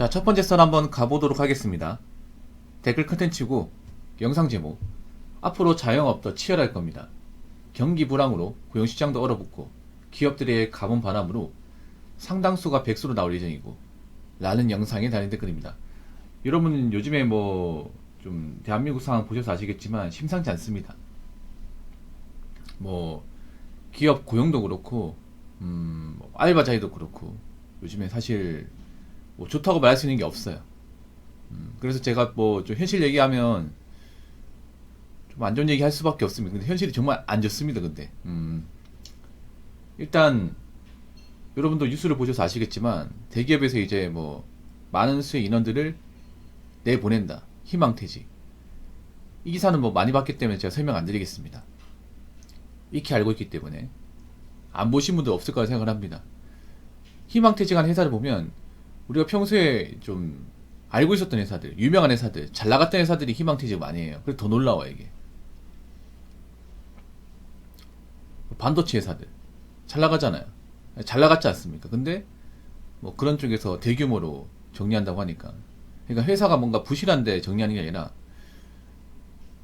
자, 첫 번째 썰 한번 가보도록 하겠습니다. 댓글 컨텐츠고 영상 제목 앞으로 자영업 더 치열할 겁니다. 경기 불황으로 고용시장도 얼어붙고 기업들의 가문 바람으로 상당수가 백수로 나올 예정이고 라는 영상에 달린 댓글입니다. 여러분 요즘에 뭐 좀 대한민국 상황 보셔서 아시겠지만 심상치 않습니다. 뭐 기업 고용도 그렇고 음, 뭐 알바 자리도 그렇고 요즘에 사실 뭐 좋다고 말할 수 있는 게 없어요. 음, 그래서 제가 뭐 좀 현실 얘기하면 좀 안 좋은 얘기 할 수밖에 없습니다. 근데 현실이 정말 안 좋습니다. 근데 음, 일단 여러분도 뉴스를 보셔서 아시겠지만 대기업에서 이제 뭐 많은 수의 인원들을 내보낸다. 희망퇴직. 이 기사는 뭐 많이 봤기 때문에 제가 설명 안 드리겠습니다. 익히 알고 있기 때문에 안 보신 분도 없을 거라 생각을 합니다. 희망퇴직한 회사를 보면 우리가 평소에 좀 알고 있었던 회사들, 유명한 회사들, 잘 나갔던 회사들이 희망퇴직 많이 해요. 그래서 더 놀라워 이게. 반도체 회사들 잘 나가잖아요. 잘 나갔지 않습니까? 근데 뭐 그런 쪽에서 대규모로 정리한다고 하니까 그러니까 회사가 뭔가 부실한데 정리하는 게 아니라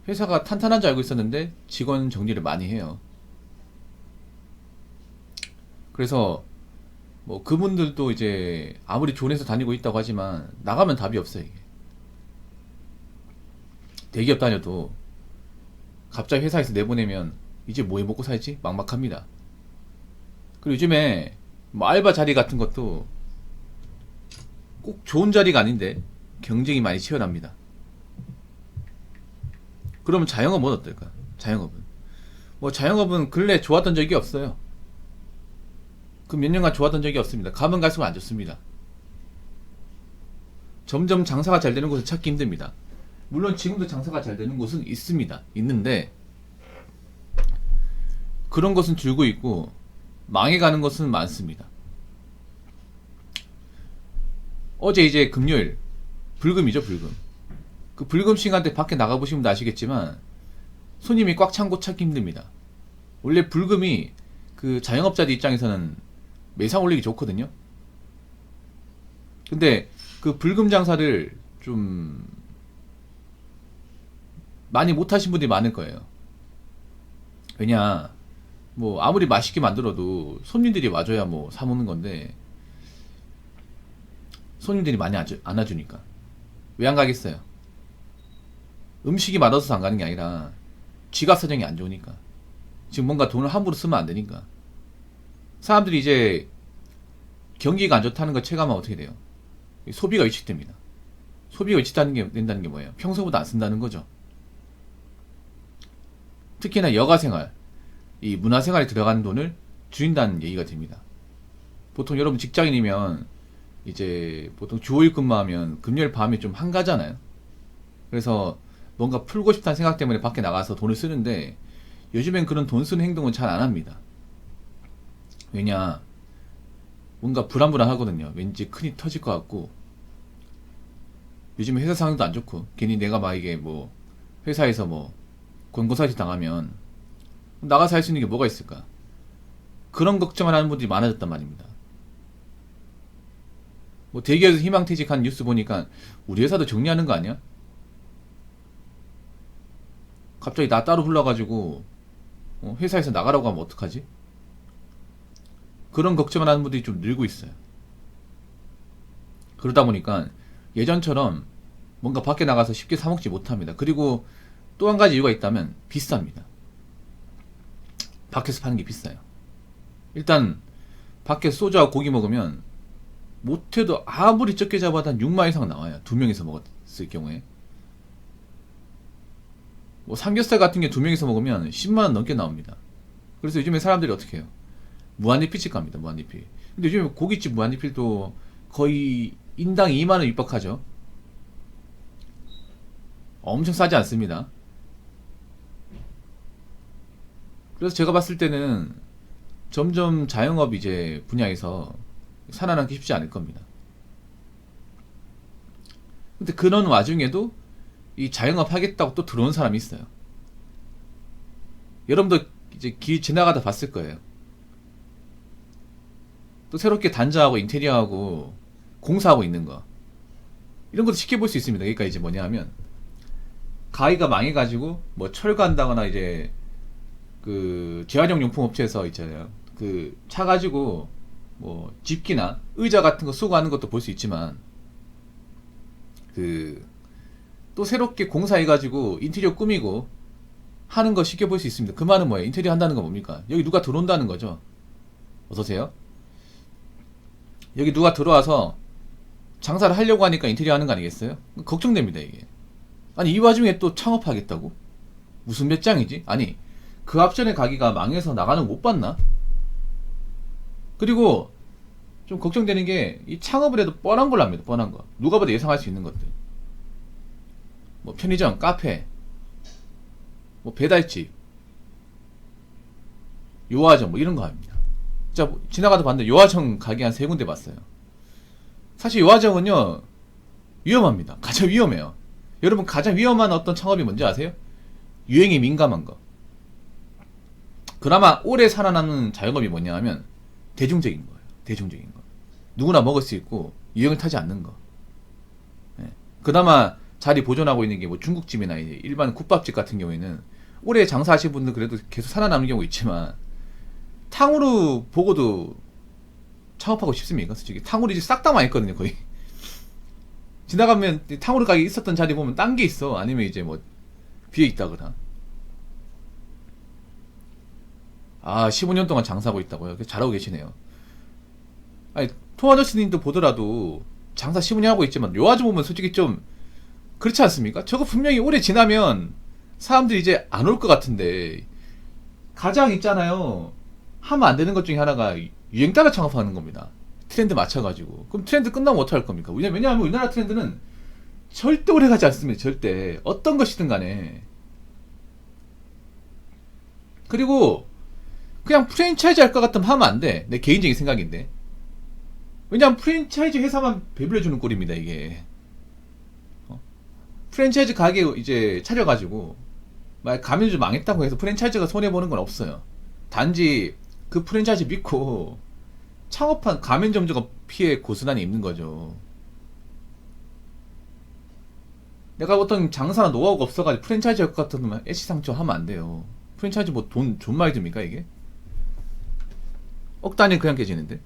회사가 탄탄한 줄 알고 있었는데 직원 정리를 많이 해요. 그래서 뭐 그분들도 이제 아무리 회사 다니고 있다고 하지만 나가면 답이 없어요 이게. 대기업 다녀도 갑자기 회사에서 내보내면 이제 뭐 해 먹고 살지 막막합니다. 그리고 요즘에 뭐 알바 자리 같은 것도 꼭 좋은 자리가 아닌데 경쟁이 많이 치열합니다. 그러면 자영업은 어떨까? 자영업은 뭐 자영업은 근래 좋았던 적이 없어요. 그 몇 년간 좋았던 적이 없습니다. 가면 갈수록 안 좋습니다. 점점 장사가 잘 되는 곳을 찾기 힘듭니다. 물론 지금도 장사가 잘 되는 곳은 있습니다. 있는데 그런 것은 줄고 있고 망해가는 것은 많습니다. 어제 이제 금요일 불금이죠 불금. 그 불금 시간대 밖에 나가 보시면 아시겠지만 손님이 꽉 찬 곳 찾기 힘듭니다. 원래 불금이 그 자영업자들 입장에서는 매상 올리기 좋거든요. 근데 그 불금 장사를 좀 많이 못 하신 분들이 많을 거예요. 왜냐, 뭐 아무리 맛있게 만들어도 손님들이 와줘야 뭐 사 먹는 건데 손님들이 많이 안주- 안아주니까 왜 안 가겠어요? 음식이 맛없어서 안 가는 게 아니라 지갑 사정이 안 좋으니까 지금 뭔가 돈을 함부로 쓰면 안 되니까 사람들이 이제 경기가 안 좋다는 걸 체감하면 어떻게 돼요? 소비가 위축됩니다. 소비가 위축된다는 게, 된다는 게 뭐예요? 평소보다 안 쓴다는 거죠. 특히나 여가 생활, 이 문화 생활에 들어가는 돈을 줄인다는 얘기가 됩니다. 보통 여러분 직장인이면 이제 보통 주 5일 근무하면 금요일 밤에 좀 한가잖아요. 그래서 뭔가 풀고 싶다는 생각 때문에 밖에 나가서 돈을 쓰는데 요즘엔 그런 돈 쓰는 행동은 잘 안 합니다. 왜냐, 뭔가 불안불안하거든요. 왠지 큰일 터질 것 같고, 요즘 회사 상황도 안 좋고, 괜히 내가 막 이게 뭐, 회사에서 뭐, 권고사지 당하면, 나가서 할 수 있는 게 뭐가 있을까? 그런 걱정을 하는 분들이 많아졌단 말입니다. 뭐, 대기업에서 희망퇴직한 뉴스 보니까, 우리 회사도 정리하는 거 아니야? 갑자기 나 따로 불러가지고, 어, 회사에서 나가라고 하면 어떡하지? 그런 걱정을 하는 분들이 좀 늘고 있어요. 그러다 보니까 예전처럼 뭔가 밖에 나가서 쉽게 사먹지 못합니다. 그리고 또 한 가지 이유가 있다면 비쌉니다. 밖에서 파는 게 비싸요. 일단 밖에서 소주하고 고기 먹으면 못해도 아무리 적게 잡아도 한 6만 이상 나와요. 두 명이서 먹었을 경우에. 뭐 삼겹살 같은 게 두 명이서 먹으면 10만 원 넘게 나옵니다. 그래서 요즘에 사람들이 어떻게 해요? 무한리필집 갑니다. 무한리필. 근데 요즘에 고깃집 무한리필도 거의 인당 2만 원 육박하죠. 엄청 싸지 않습니다. 그래서 제가 봤을 때는 점점 자영업 이제 분야에서 살아남기 쉽지 않을 겁니다. 근데 그런 와중에도 이 자영업 하겠다고 또 들어온 사람이 있어요. 여러분도 이제 길 지나가다 봤을 거예요. 또 새롭게 단자하고 인테리어하고 공사하고 있는 거. 이런 것도 쉽게 볼 수 있습니다. 그러니까 이제 뭐냐 하면 가위가 망해가지고 뭐 철거한다거나 이제 그 재활용 용품 업체에서 있잖아요. 그 차 가지고 뭐 집기나 의자 같은 거 수거하는 것도 볼 수 있지만 그 또 새롭게 공사해가지고 인테리어 꾸미고 하는 거 쉽게 볼 수 있습니다. 그 말은 뭐예요? 인테리어 한다는 건 뭡니까? 여기 누가 들어온다는 거죠. 어서세요. 여기 누가 들어와서 장사를 하려고 하니까 인테리어 하는 거 아니겠어요? 걱정됩니다, 이게. 아니, 이 와중에 또 창업하겠다고? 무슨 몇 장이지? 아니, 그 앞전에 가게가 망해서 나가는 거못 봤나? 그리고 좀 걱정되는 게 이 창업을 해도 뻔한 걸 합니다. 뻔한 거. 누가 봐도 예상할 수 있는 것들. 뭐 편의점, 카페, 뭐 배달집, 요화정 뭐 이런 거 합니다. 진짜 뭐 지나가다 봤는데 요화정 가게 한 세 군데 봤어요. 사실 요화정은요 위험합니다. 가장 위험해요. 여러분 가장 위험한 어떤 창업이 뭔지 아세요? 유행에 민감한 거. 그나마 오래 살아남는 자영업이 뭐냐 하면 대중적인 거예요. 대중적인 거. 누구나 먹을 수 있고 유행을 타지 않는 거. 예. 그나마 자리 보존하고 있는 게 뭐 중국집이나 일반 국밥집 같은 경우에는 오래 장사하신 분들 그래도 계속 살아남는 경우 있지만 탕후루 보고도 창업하고 싶습니까? 솔직히 탕후루 이제 싹 다 망했거든요 거의 지나가면 탕후루 가게 있었던 자리 보면 딴 게 있어 아니면 이제 뭐 비어 있다거나 아 15년 동안 장사하고 있다고요? 잘하고 계시네요 아니 토아저씨님도 보더라도 장사 15년 하고 있지만 요 아주 보면 솔직히 좀 그렇지 않습니까? 저거 분명히 오래 지나면 사람들이 이제 안 올 것 같은데 가장 있잖아요. 하면 안 되는 것 중에 하나가 유행 따라 창업하는 겁니다. 트렌드 맞춰가지고. 그럼 트렌드 끝나면 어떡할 겁니까? 왜냐- 왜냐하면 우리나라 트렌드는 절대 오래 가지 않습니다. 절대. 어떤 것이든 간에. 그리고 그냥 프랜차이즈 할 것 같으면 하면 안 돼. 내 개인적인 생각인데. 왜냐하면 프랜차이즈 회사만 배불려 주는 꼴입니다, 이게. 프랜차이즈 가게 이제 차려가지고 막 가면주 망했다고 해서 프랜차이즈가 손해 보는 건 없어요. 단지 그 프랜차이즈 믿고 창업한 가맹점주가 피해 고스란히 입는 거죠. 내가 어떤 장사나 노하우가 없어가지고 프랜차이즈 할것 같으면 애시상초 하면 안 돼요. 프랜차이즈 뭐 돈 존말 듭니까 이게? 억 단위 그냥 깨지는데.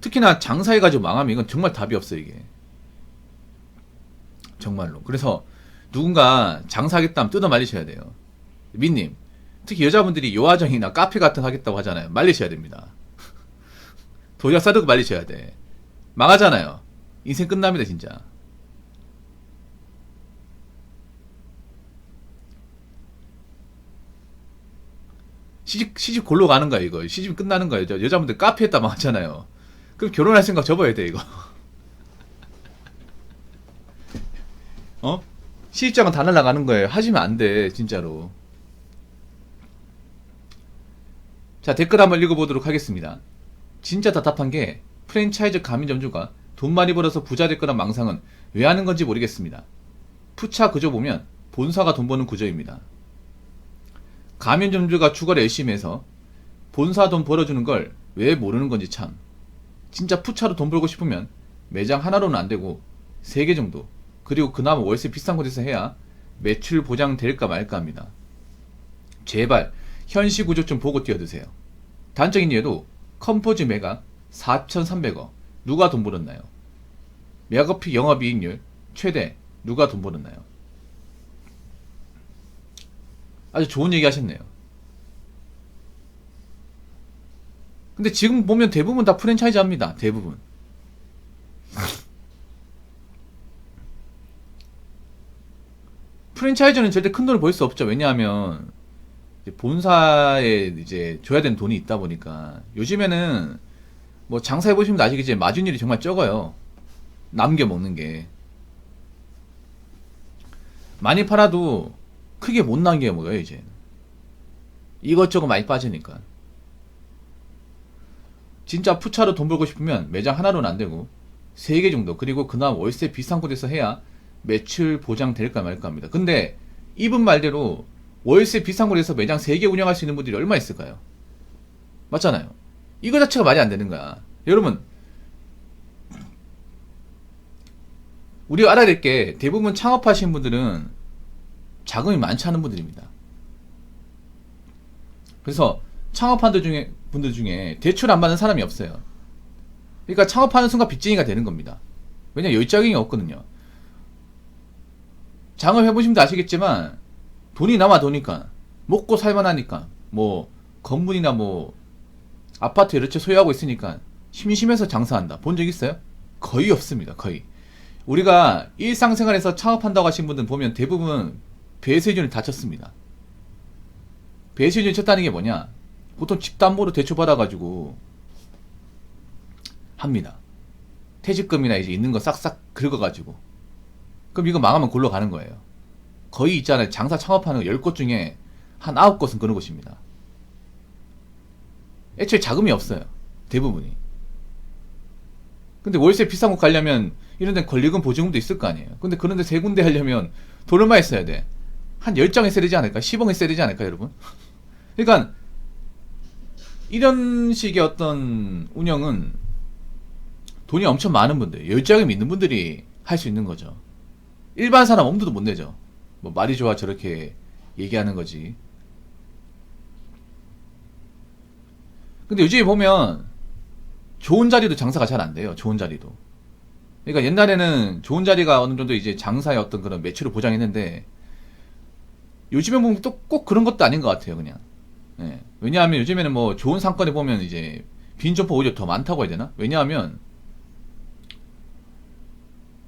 특히나 장사해가지고 망하면 이건 정말 답이 없어 이게. 정말로. 그래서 누군가 장사하겠다면 뜯어 말리셔야 돼요. 민님, 특히 여자분들이 요화정이나 카페 같은 거 하겠다고 하잖아요. 말리셔야 됩니다. 도장 싸들고 말리셔야 돼. 망하잖아요. 인생 끝납니다, 진짜. 시집, 시집 골로 가는 거야, 이거. 시집 끝나는 거야. 여- 여자분들 카페 했다 망하잖아요. 그럼 결혼할 생각 접어야 돼, 이거. 어? 시집장은 다 날라가는 거예요. 하시면 안 돼, 진짜로. 자, 댓글 한번 읽어보도록 하겠습니다. 진짜 답답한 게 프랜차이즈 가맹점주가 돈 많이 벌어서 부자 될 거란 망상은 왜 하는 건지 모르겠습니다. 푸차 구조 보면 본사가 돈 버는 구조입니다. 가맹점주가 주거를 열심히 해서 본사 돈 벌어주는 걸 왜 모르는 건지 참. 진짜 푸차로 돈 벌고 싶으면 매장 하나로는 안 되고 세 개 정도 그리고 그나마 월세 비싼 곳에서 해야 매출 보장 될까 말까 합니다. 제발 현시 구조 좀 보고 뛰어드세요. 단적인 예도 컴포즈 메가 4,300억 누가 돈 벌었나요? 메가피 영업이익률 최대 누가 돈 벌었나요? 아주 좋은 얘기 하셨네요. 근데 지금 보면 대부분 다 프랜차이즈 합니다. 대부분. 프랜차이즈는 절대 큰 돈을 벌 수 없죠. 왜냐하면 본사에 이제 줘야 되는 돈이 있다 보니까 요즘에는 뭐 장사해 보시면 아시겠지만 마진율이 정말 적어요. 남겨 먹는 게 많이 팔아도 크게 못 남겨 먹어요 이제. 이것저것 많이 빠지니까. 진짜 푸차로 돈 벌고 싶으면 매장 하나로는 안 되고 세 개 정도 그리고 그나마 월세 비싼 곳에서 해야 매출 보장 될까 말까 합니다. 근데 이분 말대로 월세 비싼 곳에서 매장 3개 운영할 수 있는 분들이 얼마 있을까요? 맞잖아요. 이거 자체가 말이 안 되는 거야. 여러분, 우리가 알아야 될 게 대부분 창업하신 분들은 자금이 많지 않은 분들입니다. 그래서 창업하는 중에 분들 중에 대출 안 받는 사람이 없어요. 그러니까 창업하는 순간 빚쟁이가 되는 겁니다. 왜냐 열정이 없거든요. 장을 해보시면 아시겠지만 돈이 남아 도니까 먹고 살만하니까 뭐 건물이나 뭐 아파트 여러 채 소유하고 있으니까 심심해서 장사한다. 본 적 있어요? 거의 없습니다. 거의. 우리가 일상생활에서 창업한다고 하신 분들 보면 대부분 배수준을 다쳤습니다. 배수준 쳤다는 게 뭐냐? 보통 집담보로 대출 받아가지고 합니다. 퇴직금이나 이제 있는 거 싹싹 긁어가지고. 그럼 이거 망하면 골로 가는 거예요. 거의 있잖아요. 장사 창업하는 10곳 중에 한 9곳은 그런 곳입니다. 애초에 자금이 없어요. 대부분이. 근데 월세 비싼 곳 가려면 이런 데는 권리금 보증금도 있을 거 아니에요. 근데 그런 데 세 군데 하려면 돈을 많이 써야 돼. 한 10장 있어야 되지 않을까? 10억 있어야 되지 않을까, 여러분? 그러니까 이런 식의 어떤 운영은 돈이 엄청 많은 분들, 열정이 있는 분들이 할 수 있는 거죠. 일반 사람 엄두도 못 내죠. 뭐 말이 좋아 저렇게 얘기하는 거지. 근데 요즘에 보면 좋은 자리도 장사가 잘 안 돼요. 좋은 자리도. 그러니까 옛날에는 좋은 자리가 어느 정도 이제 장사의 어떤 그런 매출을 보장했는데 요즘에 보면 또 꼭 그런 것도 아닌 것 같아요. 그냥. 예. 왜냐하면 요즘에는 뭐 좋은 상권에 보면 이제 빈 점포 오히려 더 많다고 해야 되나? 왜냐하면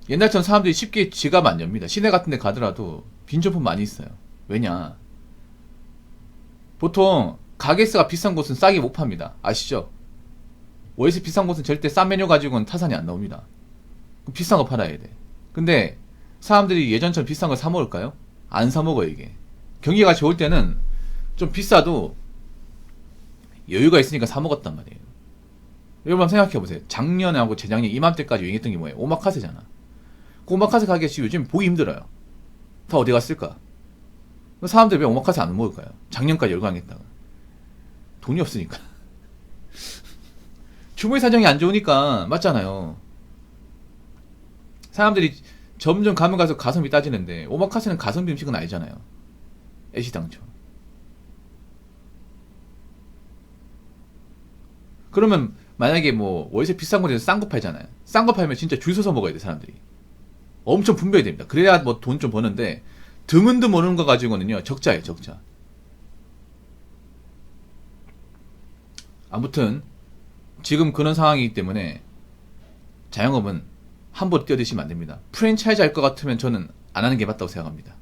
옛날처럼 사람들이 쉽게 지갑 안 엽니다. 시내 같은 데 가더라도 빈 점포 많이 있어요. 왜냐? 보통 가게수가 비싼 곳은 싸게 못 팝니다. 아시죠? 월세 비싼 곳은 절대 싼 메뉴 가지고는 타산이 안 나옵니다. 비싼 거 팔아야 돼. 근데 사람들이 예전처럼 비싼 걸 사 먹을까요? 안 사 먹어요, 이게. 경기가 좋을 때는 좀 비싸도 여유가 있으니까 사 먹었단 말이에요. 여러분 생각해 보세요. 작년하고 재작년 이맘때까지 유행했던 게 뭐예요? 오마카세잖아. 그 오마카세 가게 지금 요즘 보기 힘들어요. 다 어디 갔을까? 사람들이 왜 오마카세 안 먹을까요? 작년까지 열광했다가. 돈이 없으니까. 주부의 사정이 안 좋으니까 맞잖아요. 사람들이 점점 가면 가서 가성비 따지는데 오마카세는 가성비 음식은 아니잖아요. 애시당초. 그러면 만약에 뭐 월세 비싼 곳에서 싼 거 팔잖아요. 싼 거 팔면 진짜 줄 서서 먹어야 돼 사람들이. 엄청 분배해야 됩니다. 그래야 뭐 돈 좀 버는데 드문드문 오는 거 가지고는요 적자예요 적자. 아무튼 지금 그런 상황이기 때문에 자영업은 함부로 뛰어드시면 안 됩니다. 프랜차이즈 할 것 같으면 저는 안 하는 게 맞다고 생각합니다.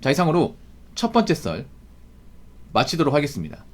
자 이상으로 첫 번째 썰 마치도록 하겠습니다.